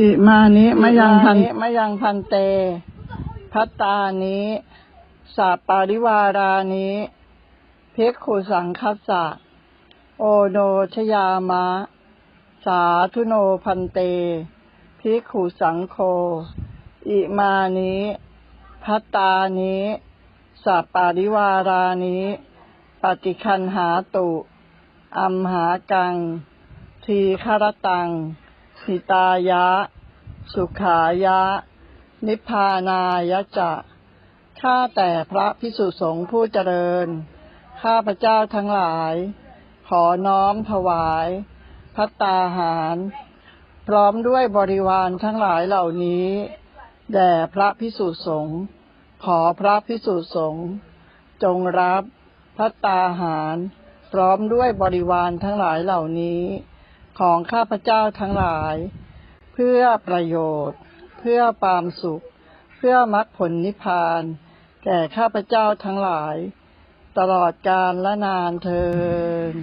อิมานิมะยังพันมะยังพันเต พัตตานิสัปปาริวารานิเพกขุสังคัสสะ โอโนชยามะ สาธุโนพันเตภิกขุสังโฆอิมานิพัตตานิสัปปาริวารานิปฏิคันหาตุ อัมหากัง ทีคารตัง หิตายะ สุขายะ นิพพานายะจะ ข้าแต่พระพิสุสงฆ์ผู้เจริญ ข้าพระเจ้าทั้งหลาย ขอน้อมถวายพัตตาหาร พร้อมด้วยบริวารทั้งหลายเหล่านี้แด่พระพิสุสงฆ์ขอพระพิสุสงฆ์จงรับพัตตาหาร พร้อมด้วยบริวารทั้งหลายเหล่านี้ ของข้าพเจ้าทั้งหลาย เพื่อประโยชน์ เพื่อความสุข เพื่อมรรคผลนิพพาน แก่ข้าพเจ้าทั้งหลาย ตลอดกาลและนานเทิน